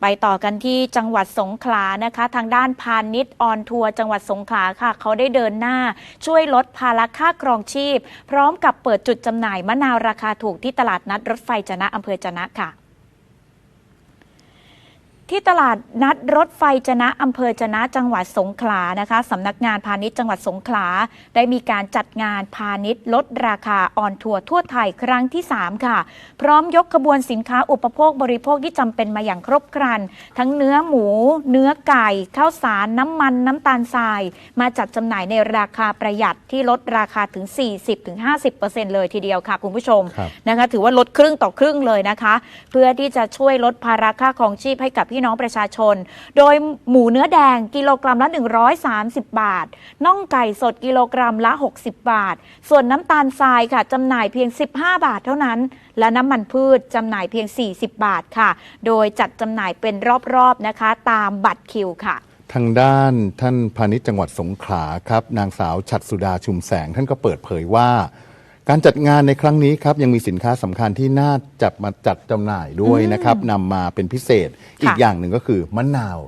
ไปต่อกันที่จังหวัดสงขลานะคะ ทางด้านพาณิชย์ออนทัวร์จังหวัดสงขลาค่ะ เขาได้เดินหน้า ช่วยลดภาระค่าครองชีพ พร้อมกับเปิดจุดจำหน่ายมะนาวราคาถูกที่ตลาดนัดรถไฟจนะอำเภอจนะค่ะ ที่ตลาดนัดรถไฟจะนะอำเภอจะนะจังหวัดสงขลานะคะสำนักงานพาณิชย์จังหวัดสงขลา ได้มีการจัดงานพาณิชย์ลดราคาออนทัวร์ทั่วไทยครั้งที่ 3 ค่ะ พร้อมยกขบวนสินค้าอุปโภคบริโภคที่จำเป็นมาอย่างครบครัน ทั้งเนื้อหมู เนื้อไก่ข้าวสารน้ำมันน้ำตาลทราย มาจัดจำหน่ายในราคาประหยัดที่ลดราคาถึง 40-50%เลยทีเดียวค่ะคุณผู้ชมครับนะคะถือว่าลดครึ่งต่อครึ่งเลยนะคะ เพื่อที่จะช่วยลดภาระค่าครองชีพให้กับพี่น้องประชาชน โดยหมูเนื้อแดงกิโลกรัมละ 130 บาท น่องไก่สดกิโลกรัมละ 60 บาท ส่วนน้ำตาลทรายค่ะจำหน่ายเพียง 15 บาทเท่านั้น และน้ำมันพืชจำหน่ายเพียง 40 บาทค่ะ โดยจัดจำหน่ายเป็นรอบๆนะคะ ตามบัตรคิวค่ะทางด้านท่านพาณิชย์จังหวัดสงขลาครับ นางสาวฉัตรสุดาชุมแสงท่านก็เปิดเผยว่า การจัดงานในครั้งนี้ครับยังมีสินค้าสำคัญที่น่าจับมาจัดจำหน่ายด้วยนะครับนำมาเป็นพิเศษอีกอย่างหนึ่งก็คือมะนาว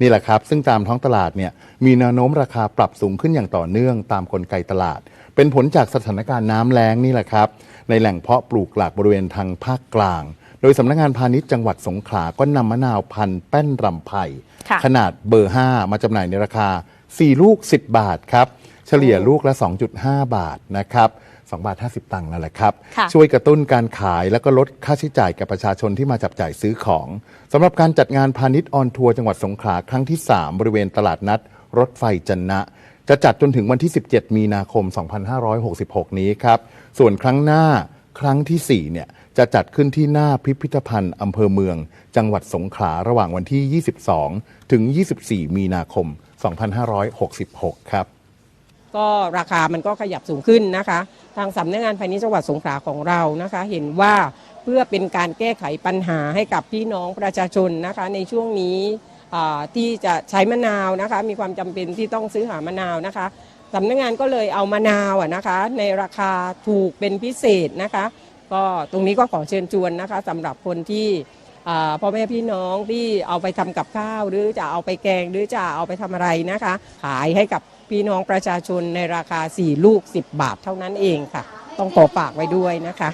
นี่แหละครับ ซึ่งตามท้องตลาดเนี่ยมีแนวโน้มราคาปรับสูงขึ้นอย่างต่อเนื่องตามกลไกตลาด เป็นผลจากสถานการณ์น้ำแล้งนี่แหละครับ ในแหล่งเพาะปลูกหลักบริเวณทางภาคกลาง โดยสำนักงานพาณิชย์จังหวัดสงขลาก็นำมะนาวพันธุ์แป้นรำไผ่ค่ะขนาดเบอร์ 5 มาจำหน่ายในราคา 4 ลูก 10 บาทครับเฉลี่ยลูกละ 2.5 บาทนะครับ 2บาท50 ตังค์นั่นแหละครับ ค่ะช่วยกระตุ้นการขายแล้วก็ลดค่าใช้จ่ายแก่ประชาชนที่มาจับจ่ายซื้อของสำหรับการจัดงานพาณิชย์ออนทัวร์จังหวัดสงขลาครั้งที่ 3 บริเวณตลาดนัด รถไฟจันนะ จะจัดจนถึงวันที่ 17 มีนาคม 2566 นี้ครับ ส่วนครั้งหน้าครั้งทีสี่4 เนี่ยจะจัดขึ้นที่หน้าพิพิธภัณฑ์อำเภอเมือง จังหวัดสงขลาระหว่างวันที่ 22 ถึง 24 มีนาคม 2566 ครับ ก็ราคามันก็ขยับสูงขึ้นนะคะ ทางสำนักงานพาณิชย์จังหวัดสงขลาของเรานะคะ เห็นว่าเพื่อเป็นการแก้ไขปัญหาให้กับพี่น้องประชาชนนะคะ ในช่วงนี้ที่จะใช้มะนาวนะคะ มีความจำเป็นที่ต้องซื้อหามะนาวนะคะสำนักงานก็เลยเอามะนาวนะคะ ในราคาถูกเป็นพิเศษนะคะ ก็ตรงนี้ก็ขอเชิญชวนนะคะสำหรับคนที่พ่อแม่พี่น้องที่เอาไปทำกับข้าวหรือจะเอาไปแกงหรือจะเอาไปทำอะไรนะคะ ขายให้กับ พี่น้องประชาชนในราคา 4 ลูก 10 บาทเท่านั้นเองค่ะ ต้องขอฝากไว้ด้วยนะคะ